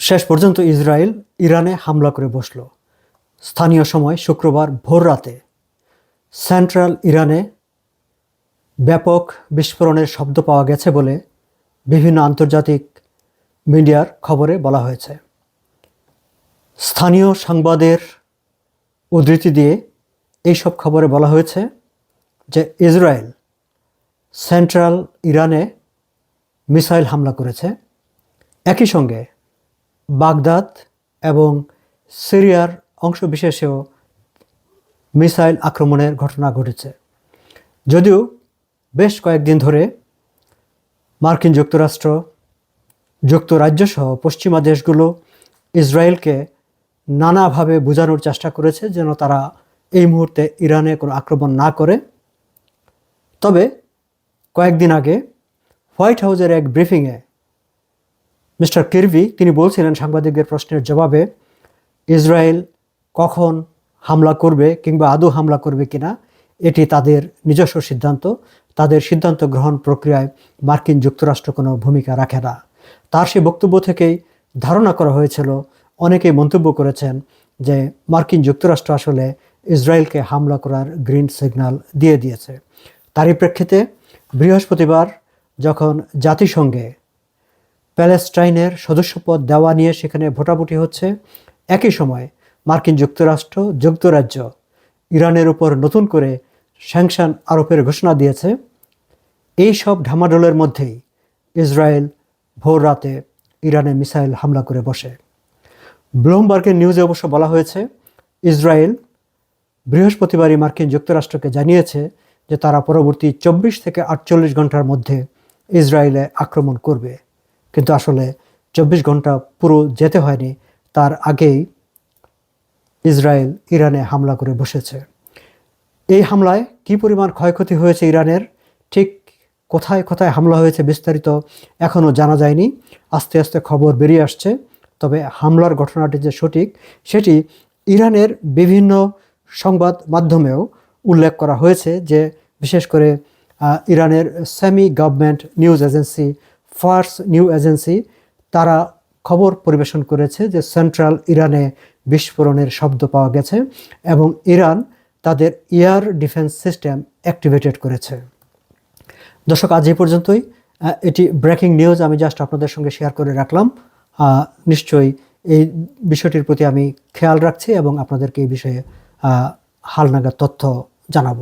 শেষ পর্যন্ত ইসরায়েল ইরানে হামলা করে বসল। স্থানীয় সময় শুক্রবার ভোর রাতে সেন্ট্রাল ইরানে ব্যাপক বিস্ফোরণের শব্দ পাওয়া গেছে বলে বিভিন্ন আন্তর্জাতিক মিডিয়ার খবরে বলা হয়েছে। স্থানীয় সংবাদের উদ্ধৃতি দিয়ে এইসব খবরে বলা হয়েছে যে ইসরায়েল সেন্ট্রাল ইরানে মিসাইল হামলা করেছে। একই সঙ্গে বাগদাদ এবং সিরিয়ার অংশবিশেষেও মিসাইল আক্রমণের ঘটনা ঘটেছে। যদিও বেশ কয়েকদিন ধরে মার্কিন যুক্তরাষ্ট্র যুক্তরাজ্য সহ পশ্চিমা দেশগুলো ইসরায়েলকে নানাভাবে বোঝানোর চেষ্টা করেছে যেন তারা এই মুহূর্তে ইরানে কোনো আক্রমণ না করে। তবে কয়েকদিন আগে হোয়াইট হাউসের এক ব্রিফিংয়ে মিস্টার কিরভি, তিনি বলছিলেন সাংবাদিকদের প্রশ্নের জবাবে, ইসরায়েল কখন হামলা করবে কিংবা আদৌ হামলা করবে কিনা, এটি তাদের নিজস্ব সিদ্ধান্ত। তাদের সিদ্ধান্ত গ্রহণ প্রক্রিয়ায় মার্কিন যুক্তরাষ্ট্র কোনো ভূমিকা রাখে না। তার সেই বক্তব্য থেকেই ধারণা করা হয়েছিল, অনেকেই মন্তব্য করেছেন যে মার্কিন যুক্তরাষ্ট্র আসলে ইসরায়েলকে হামলা করার গ্রিন সিগন্যাল দিয়ে দিয়েছে। তারই প্রেক্ষিতে বৃহস্পতিবার যখন জাতিসংঘে প্যালেস্টাইনের সদস্যপদ দেওয়া নিয়ে সেখানে ভোটাভুটি হচ্ছে। একই সময় মার্কিন যুক্তরাষ্ট্র, যুক্তরাজ্য, ইরানের উপর নতুন করে স্যাংশন আরোপের ঘোষণা দিয়েছে। এই সব ঢামাডোলের মধ্যেই ইসরায়েল ভোর রাতে ইরানে মিসাইল হামলা করে বসে। ব্লুমবার্গের নিউজে অবশ্য বলা হয়েছে, ইসরায়েল বৃহস্পতিবারই মার্কিন যুক্তরাষ্ট্রকে জানিয়েছে যে তারা পরবর্তী চব্বিশ থেকে আটচল্লিশ ঘণ্টার মধ্যে ইসরায়েলে আক্রমণ করবে। কিন্তু আসলে চব্বিশ ঘণ্টা পুরো যেতে হয়নি, তার আগেই ইসরায়েল ইরানে হামলা করে বসেছে। এই হামলায় কী পরিমাণ ক্ষয়ক্ষতি হয়েছে ইরানের, ঠিক কোথায় কোথায় হামলা হয়েছে বিস্তারিত এখনও জানা যায়নি। আস্তে আস্তে খবর বেরিয়ে আসছে, তবে হামলার ঘটনাটি যে সঠিক, সেটি ইরানের বিভিন্ন সংবাদ মাধ্যমেও উল্লেখ করা হয়েছে যে, বিশেষ করে ইরানের semi government news agency Fars new agency, তারা খবর পরিবেশন করেছে যে সেন্ট্রাল ইরানে বিস্ফোরণের শব্দ পাওয়া গেছে এবং ইরান তাদের এয়ার ডিফেন্স সিস্টেম অ্যাক্টিভেটেড করেছে। দর্শক, আজ এই পর্যন্তই। এটি ব্রেকিং নিউজ, আমি জাস্ট আপনাদের সঙ্গে শেয়ার করে রাখলাম। নিশ্চয়ই এই বিষয়টির প্রতি আমি খেয়াল রাখছি এবং আপনাদেরকে এই বিষয়ে হালনাগাদ তথ্য জানাব।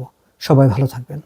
সবাই ভালো থাকবেন।